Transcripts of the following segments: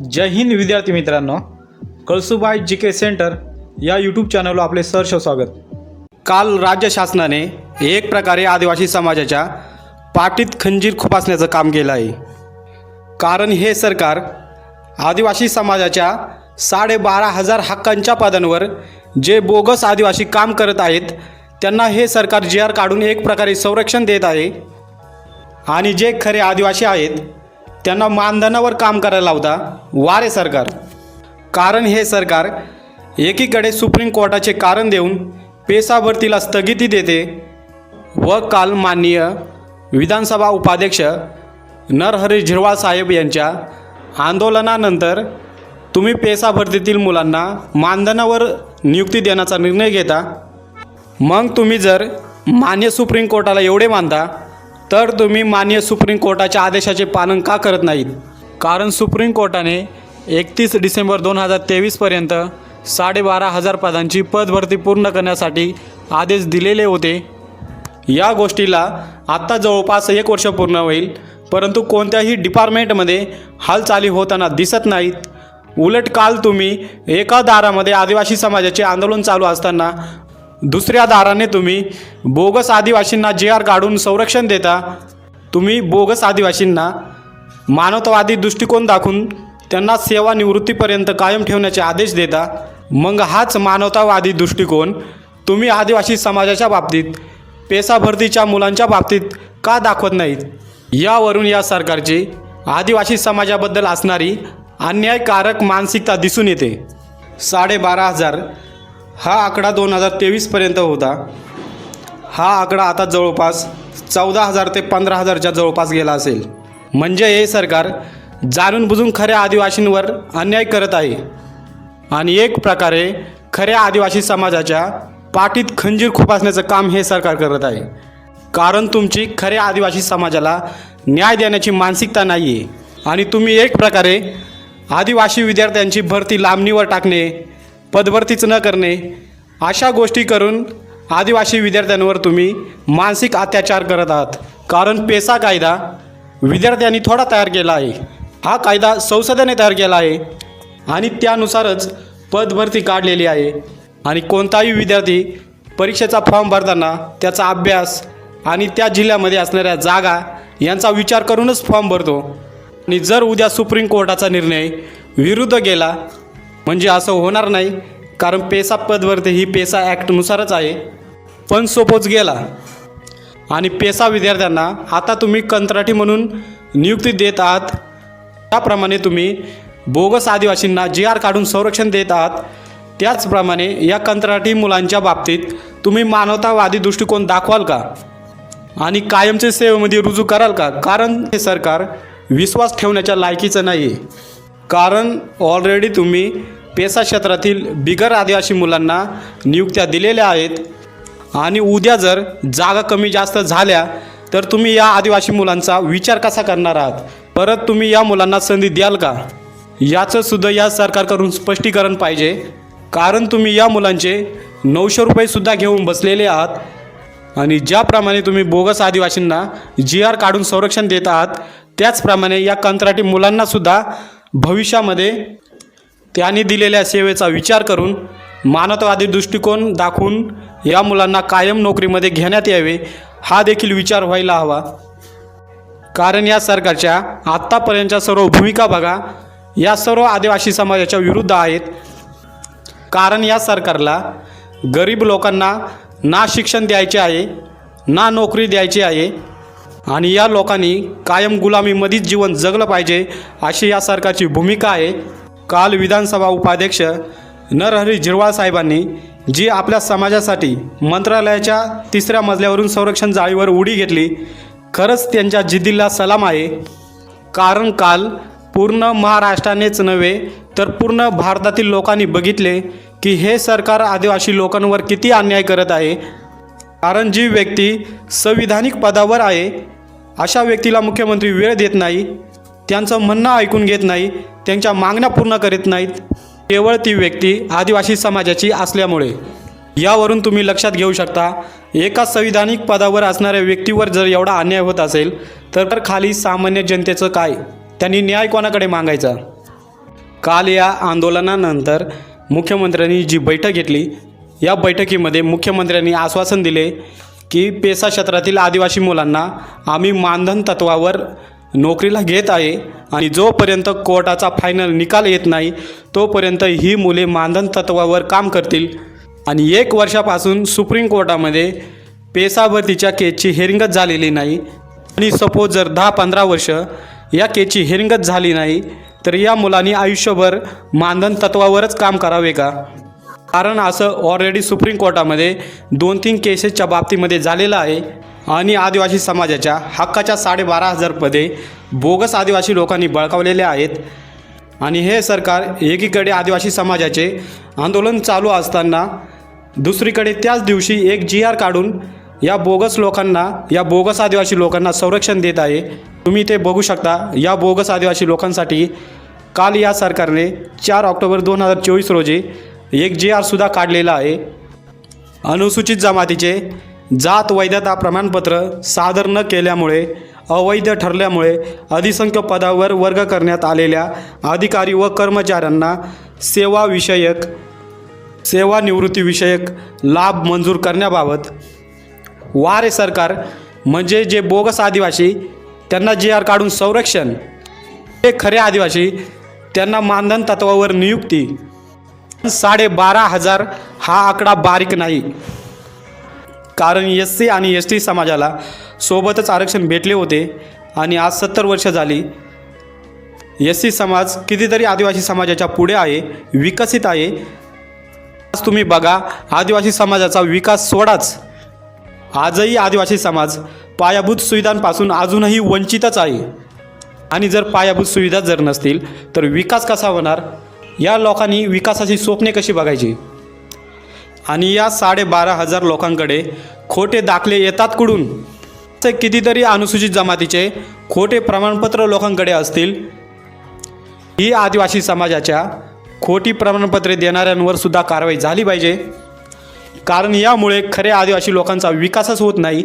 जय हिंद विद्यार्थी मित्रांनो. Kalsubai G K centre या यूट्यूब चॅनलवर आपले सहर्ष स्वागत. काल राज्य शासनाने एक प्रकारे आदिवासी समाजाच्या पाठीत खंजीर खुपासण्याचं काम केलं आहे. कारण हे सरकार आदिवासी समाजाच्या साडेबारा हजार हक्कांच्या पदांवर जे बोगस आदिवासी काम करत आहेत त्यांना हे सरकार जी आर काढून एक प्रकारे संरक्षण देत आहे. आणि जे खरे आदिवासी आहेत त्यांना मानधनावर काम करायला लावता. वारे सरकार. कारण हे सरकार एकीकडे सुप्रीम कोर्टाचे कारण देऊन पेसा भरतीला स्थगिती देते व काल माननीय विधानसभा उपाध्यक्ष नरहरी झिरवाळ साहेब यांच्या आंदोलनानंतर तुम्ही पेसा भरतीतील मुलांना मानधनावर नियुक्ती देण्याचा निर्णय घेता. मग तुम्ही जर मान्य सुप्रीम कोर्टाला एवढे मानता तर तुम्ही मान्य सुप्रीम कोर्टाच्या आदेशाचे पालन का करत नाहीत? कारण सुप्रीम कोर्टाने एकतीस डिसेंबर दोन हजार तेवीसपर्यंत साडेबारा हजार पदांची पदभरती पूर्ण करण्यासाठी आदेश दिलेले होते. या गोष्टीला आत्ता जवळपास एक वर्ष पूर्ण होईल परंतु कोणत्याही डिपार्टमेंटमध्ये हालचाली होताना दिसत नाहीत. उलट काल तुम्ही एका दारामध्ये आदिवासी समाजाचे आंदोलन चालू असताना दुसऱ्या दाराने तुम्ही बोगस आदिवासींना जे आर काढून संरक्षण देता तुम्ही बोगस आदिवासींना मानवतावादी दृष्टिकोन दाखवून त्यांना सेवानिवृत्तीपर्यंत कायम ठेवण्याचे आदेश देता मग हाच मानवतावादी दृष्टिकोन तुम्ही आदिवासी समाजाच्या बाबतीत पेसा भरतीच्या मुलांच्या बाबतीत का दाखवत नाहीत? यावरून या सरकारची आदिवासी समाजाबद्दल असणारी अन्यायकारक मानसिकता दिसून येते. साडेबारा हजार हा आकडा दोन हजार तेवीसपर्यंत होता. हा आकडा आता जवळपास चौदा हजार ते पंधरा हजारच्या जवळपास गेला असेल. म्हणजे हे सरकार जाणून बुजून खऱ्या आदिवासींवर अन्याय करत आहे. आणि एक प्रकारे खऱ्या आदिवासी समाजाच्या पाठीत खंजीर खुपासण्याचं काम हे सरकार करत आहे. कारण तुमची खऱ्या आदिवासी समाजाला न्याय देण्याची मानसिकता नाही आहे आणि तुम्ही एक प्रकारे आदिवासी विद्यार्थ्यांची भरती लांबणीवर टाकणे पदभरतीच न करणे अशा गोष्टी करून आदिवासी विद्यार्थ्यांवर तुम्ही मानसिक अत्याचार करत आहात. कारण पेसा कायदा विद्यार्थ्यांनी थोडा तयार केला आहे. हा कायदा संसदेने तयार केला आहे आणि त्यानुसारच पदभरती काढलेली आहे. आणि कोणताही विद्यार्थी परीक्षेचा फॉर्म भरताना त्याचा अभ्यास आणि त्या जिल्ह्यामध्ये असणाऱ्या जागा यांचा विचार करूनच फॉर्म भरतो. आणि जर उद्या सुप्रीम कोर्टाचा निर्णय विरुद्ध गेला म्हणजे असं होणार नाही कारण पेसा पदवर्ते ही पेसा ॲक्टनुसारच आहे. पण सोपोच गेला. आणि पेसा विद्यार्थ्यांना आता तुम्ही कंत्राटी म्हणून नियुक्ती देत आहात. त्याप्रमाणे तुम्ही बोगस आदिवासींना जी आर काढून संरक्षण देत आहात. त्याचप्रमाणे या कंत्राटी मुलांच्या बाबतीत तुम्ही मानवतावादी दृष्टिकोन दाखवाल का? आणि कायमचे सेवेमध्ये रुजू कराल का? कारण हे सरकार विश्वास ठेवण्याच्या लायकीचं नाही आहे कारण ऑलरेडी तुम्ही पेसा क्षेत्रातील बिगर आदिवासी मुलांना नियुक्त्या दिलेल्या आहेत. आणि उद्या जर जागा कमी जास्त झाल्या तर तुम्ही या आदिवासी मुलांचा विचार कसा करणार आहात? परत तुम्ही या मुलांना संधी द्याल का? याचं सुद्धा या सरकारकडून स्पष्टीकरण पाहिजे. कारण तुम्ही या मुलांचे नऊशे रुपयेसुद्धा घेऊन बसलेले आहात. आणि ज्याप्रमाणे तुम्ही बोगस आदिवासींना जी आर काढून संरक्षण देत आहात त्याचप्रमाणे या कंत्राटी मुलांनासुद्धा भविष्यामध्ये त्यांनी दिलेल्या सेवेचा विचार करून मानवतावादी दृष्टिकोन दाखवून या मुलांना कायम नोकरीमध्ये घेण्यात यावे हा देखील विचार व्हायला हवा. कारण या सरकारच्या आत्तापर्यंतच्या सर्व भूमिका बघा या सर्व आदिवासी समाजाच्या विरुद्ध आहेत. कारण या सरकारला गरीब लोकांना ना शिक्षण द्यायचे आहे ना नोकरी द्यायची आहे आणि या लोकांनी कायम गुलामीमध्येच जीवन जगलं पाहिजे अशी या सरकारची भूमिका आहे. काल विधानसभा उपाध्यक्ष नरहरी झिरवाळ साहेबांनी जी आपल्या समाजासाठी मंत्रालयाच्या तिसऱ्या मजल्यावरून संरक्षण जाळीवर उडी घेतली खरंच त्यांच्या जिद्दीला सलाम आहे. कारण काल पूर्ण महाराष्ट्रानेच नव्हे तर पूर्ण भारतातील लोकांनी बघितले की हे सरकार आदिवासी लोकांवर किती अन्याय करत आहे. कारण जी व्यक्ती संविधानिक पदावर आहे अशा व्यक्तीला मुख्यमंत्री वेळ देत नाही. त्यांचं म्हणणं ऐकून घेत नाही त्यांच्या मागण्या पूर्ण करीत नाहीत. केवळ ती व्यक्ती आदिवासी समाजाची असल्यामुळे. यावरून तुम्ही लक्षात घेऊ शकता एका संविधानिक पदावर असणाऱ्या व्यक्तीवर जर एवढा अन्याय होत असेल तर खाली सामान्य जनतेचं काय? त्यांनी न्याय कोणाकडे मागायचा? काल या आंदोलनानंतर मुख्यमंत्र्यांनी जी बैठक घेतली या बैठकीमध्ये मुख्यमंत्र्यांनी आश्वासन दिले की पेसा क्षेत्रातील आदिवासी मुलांना आम्ही मानधन तत्वावर नोकरीला घेत आहे आणि जोपर्यंत कोर्टाचा फायनल निकाल येत नाही तोपर्यंत ही मुले मानधन तत्वावर काम करतील. आणि एक वर्षापासून सुप्रीम कोर्टामध्ये पेसाभरतीच्या केसची हेरिंगच झालेली नाही. आणि सपोज जर दहा पंधरा वर्ष या केसची हेरिंगच झाली नाही तर या मुलांनी आयुष्यभर मानधन तत्वावरच काम करावे का? कारण असं ऑलरेडी सुप्रीम कोर्टामध्ये दोन तीन केसेसच्या बाबतीमध्ये झालेलं आहे. आणि आदिवासी समाजाच्या हक्काच्या साडेबारा हजार पदे बोगस आदिवासी लोकांनी बळकावलेले आहेत. आणि हे सरकार एकीकडे आदिवासी समाजाचे आंदोलन चालू असताना दुसरीकडे त्याच दिवशी एक जी आर काढून या बोगस लोकांना या बोगस आदिवासी लोकांना संरक्षण देत आहे. तुम्ही ते बघू शकता या बोगस आदिवासी लोकांसाठी काल या सरकारने चार ऑक्टोबर दोन हजार चोवीस रोजी एक जी आरसुद्धा काढलेला आहे. अनुसूचित जमातीचे जात वैधता प्रमाणपत्र सादर न केल्यामुळे अवैध ठरल्यामुळे अधिसंख्य पदावर वर्ग करण्यात आलेल्या अधिकारी व कर्मचाऱ्यांना सेवाविषयक सेवानिवृत्तीविषयक लाभ मंजूर करण्याबाबत वारे सरकार म्हणजे जे बोगस आदिवासी त्यांना जी आर काढून संरक्षण हे खरे आदिवासी त्यांना मानधन तत्वावर नियुक्ती. साडेबारा हजार हा आकडा बारीक नाही. कारण एस सी आणि एस टी समाजाला सोबतच आरक्षण भेटले होते आणि आज सत्तर वर्ष झाली. एस सी समाज कितीतरी आदिवासी समाजाच्या पुढे आहे विकसित आहे. आज तुम्ही बघा आदिवासी समाजाचा विकास सोडाच. आजही आदिवासी समाज पायाभूत सुविधांपासून अजूनही वंचितच आहे. आणि जर पायाभूत सुविधा जर नसतील तर विकास कसा होणार? या लोकांनी विकासाची स्वप्ने कशी बघायची? आणि या साडेबारा हजार लोकांकडे खोटे दाखले येतात कुठून? असे कितीतरी अनुसूचित जमातीचे खोटे प्रमाणपत्र लोकांकडे असतील. ही आदिवासी समाजाच्या खोटी प्रमाणपत्रे देणाऱ्यांवर सुद्धा कारवाई झाली पाहिजे. कारण यामुळे खऱ्या आदिवासी लोकांचा विकासच होत नाही.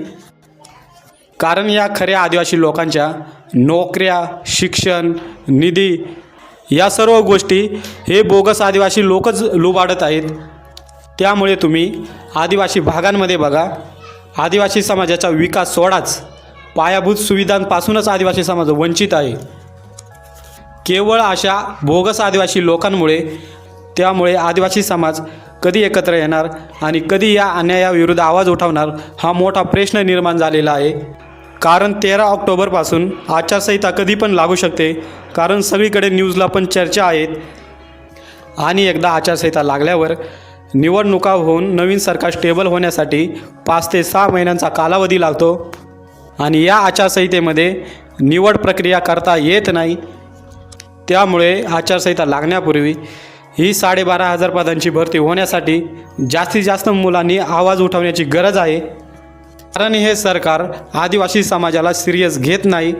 कारण या खऱ्या आदिवासी लोकांच्या नोकऱ्या शिक्षण निधी या सर्व गोष्टी हे बोगस आदिवासी लोकच लुबाडत आहेत. त्यामुळे तुम्ही आदिवासी भागांमध्ये बघा. आदिवासी समाजाचा विकास सोडाच. पायाभूत सुविधांपासूनच आदिवासी समाज वंचित आहे. केवळ अशा बोगस आदिवासी लोकांमुळे त्यामुळे आदिवासी समाज कधी एकत्र येणार आणि कधी या अन्यायाविरुद्ध आवाज उठवणार हा मोठा प्रश्न निर्माण झालेला आहे. कारण तेरा ऑक्टोबरपासून आचारसंहिता कधी पण लागू शकते कारण सगळीकडे न्यूजला पण चर्चा आहेत. आणि एकदा आचारसंहिता लागल्यावर निवडणुका होऊन नवीन सरकार स्टेबल होण्यासाठी पाच ते सहा महिन्यांचा कालावधी लागतो. आणि या आचारसंहितेमध्ये निवड प्रक्रिया करता येत नाही. त्यामुळे आचारसंहिता लागण्यापूर्वी ही साडेबारा हजार पदांची भरती होण्यासाठी जास्तीत जास्त मुलांनी आवाज उठवण्याची गरज आहे. कारण हे सरकार आदिवासी समाजाला सिरियस घेत नाही.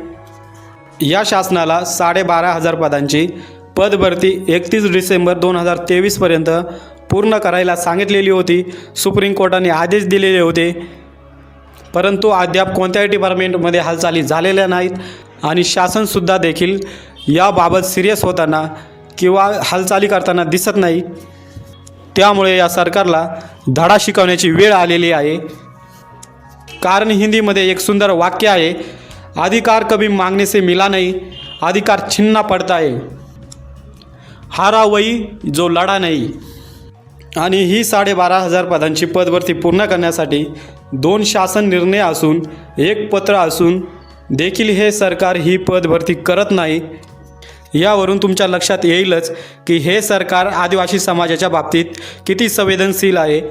या शासनाला साडेबारा हजार पदांची पदभरती एकतीस डिसेंबर दोन हजार तेवीसपर्यंत पूर्ण करायला सांगितलेली होती. सुप्रीम कोर्टाने आदेश दिलेले होते. परंतु अद्याप कोणत्याही डिपार्टमेंटमध्ये हालचाली झालेल्या नाहीत आणि शासनसुद्धा देखील याबाबत सिरियस होताना किंवा हालचाली करताना दिसत नाही. त्यामुळे या सरकारला धडा शिकवण्याची वेळ आलेली आहे. कारण हिंदीमध्ये एक सुंदर वाक्य आहे अधिकार कभी मागने से मिला नहीं अधिकार छिन्ना पडता है हारा वही जो लढा नाही. आणि ही साडेबारा हजार पदांची पदभरती पूर्ण करण्यासाठी दोन शासन निर्णय असून एक पत्र असून देखील हे सरकार ही पदभरती करत नाही. यावरून तुमच्या लक्षात येईलच की हे सरकार आदिवासी समाजाच्या बाबतीत किती संवेदनशील आहे.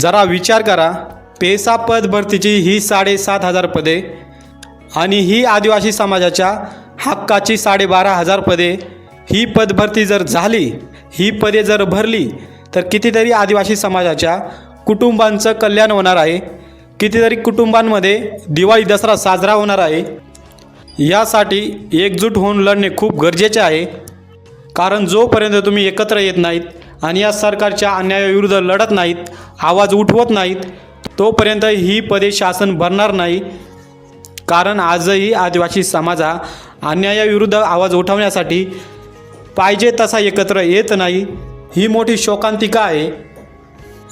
जरा विचार करा पेसा पद भरतीची ही साडेसात हजार पदे आणि ही आदिवासी समाजाच्या हक्काची साडेबारा हजार पदे ही पदभरती जर झाली ही पदे जर भरली तर कितीतरी आदिवासी समाजाच्या कुटुंबांचं कल्याण होणार आहे. कितीतरी कुटुंबांमध्ये दिवाळी दसरा साजरा होणार आहे. यासाठी एकजूट होऊन लढणे खूप गरजेचे आहे. कारण जोपर्यंत तुम्ही एकत्र येत नाहीत आणि या सरकारच्या अन्यायाविरुद्ध लढत नाहीत आवाज उठवत नाहीत तोपर्यंत ही पदे शासन भरणार नाही. कारण आजही आदिवासी समाज हा अन्यायाविरुद्ध आवाज उठवण्यासाठी पाहिजे तसा एकत्र येत नाही. ही मोठी शोकांतिका आहे.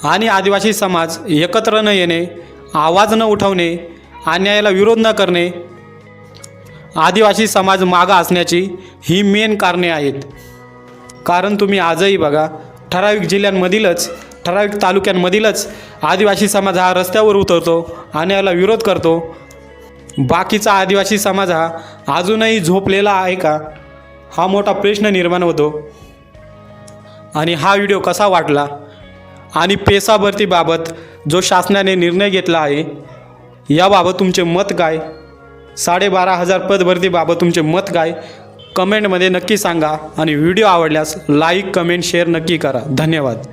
आणि आदिवासी समाज एकत्र न येणे आवाज न उठवणे अन्यायाला विरोध न करणे आदिवासी समाज मागा असण्याची ही मेन कारणे आहेत. कारण तुम्ही आजही बघा ठराविक जिल्ह्यांमधीलच ठराविक तालुक्यांमधीलच आदिवासी समाज हा रस्त्यावर उतरतो आणि याला विरोध करतो. बाकीचा आदिवासी समाज हा अजूनही झोपलेला आहे का? हा मोठा प्रश्न निर्माण होतो. आणि हा व्हिडिओ कसा वाटला? आणि पेसा भरतीबाबत जो शासनाने निर्णय घेतला आहे याबाबत तुमचे मत काय? साडेबारा हजार पद भरतीबाबत तुमचे मत काय? कमेंटमध्ये नक्की सांगा आणि व्हिडिओ आवडल्यास लाईक कमेंट शेअर नक्की करा. धन्यवाद.